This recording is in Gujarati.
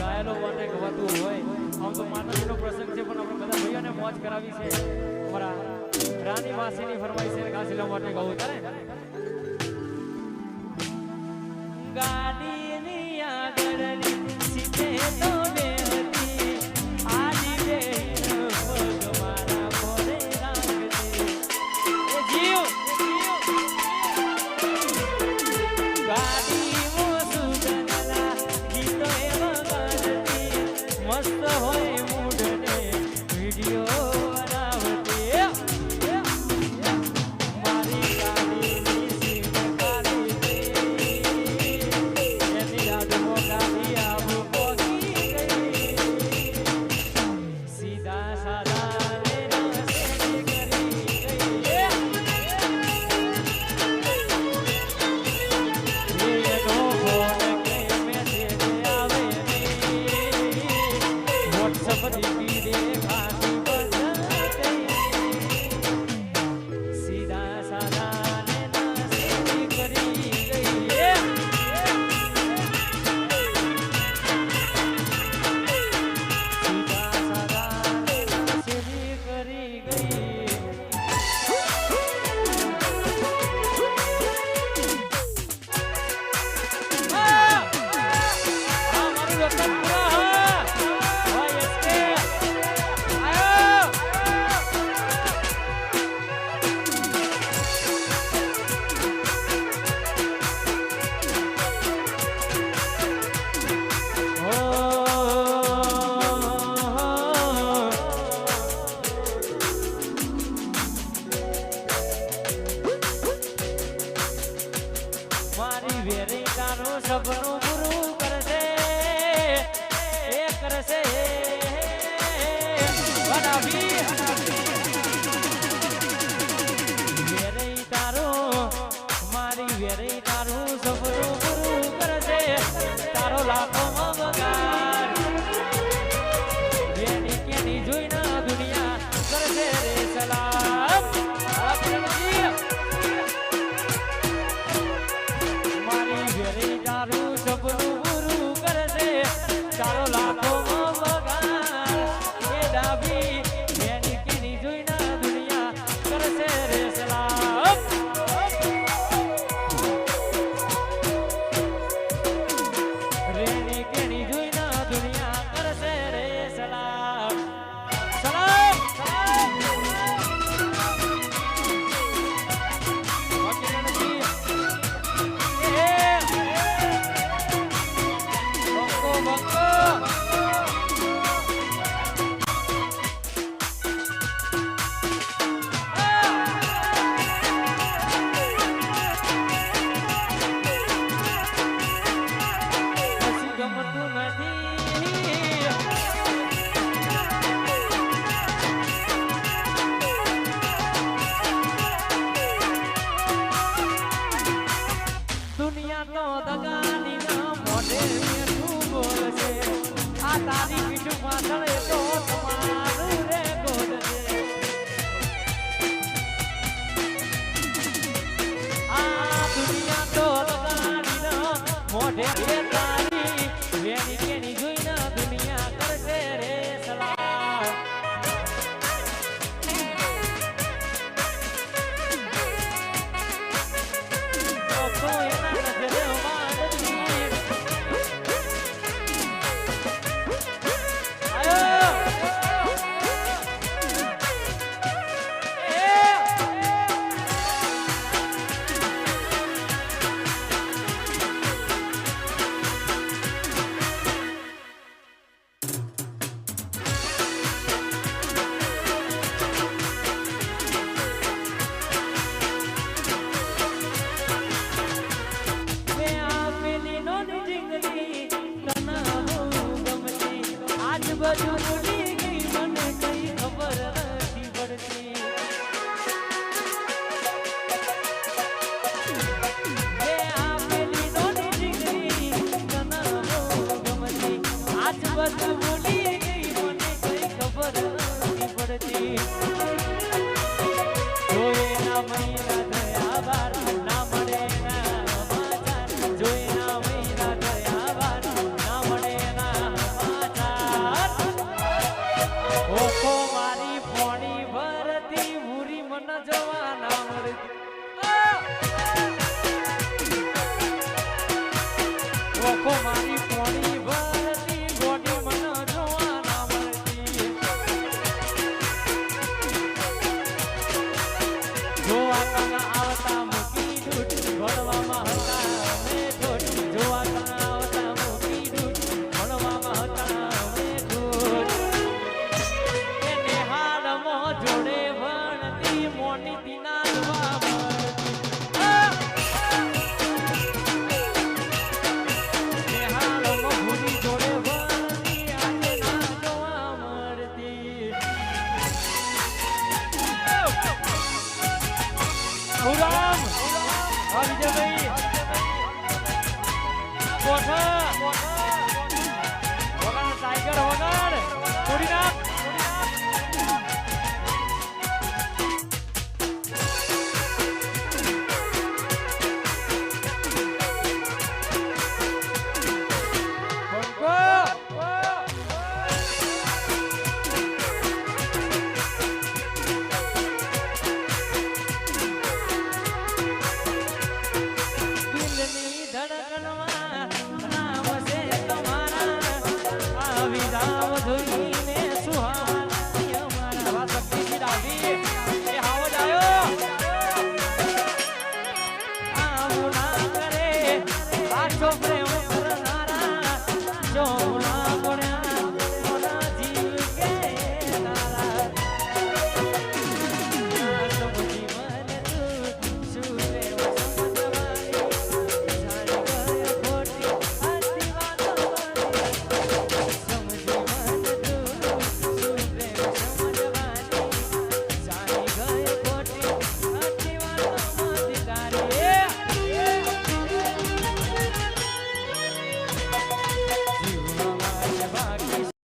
ઘાયલો માટે ગવાતું હોય. આમ તો માતાજીનો પ્રસંગ છે, પણ આપણે બધા ભાઈઓને મોજ કરાવી છે. અમારા રાની વાસીની ફરમાઈ છે ઘાસી લેવા માટે ગવું ચાલે ગાડીની આગળની સીધે તો સબનું Yeah, yeah.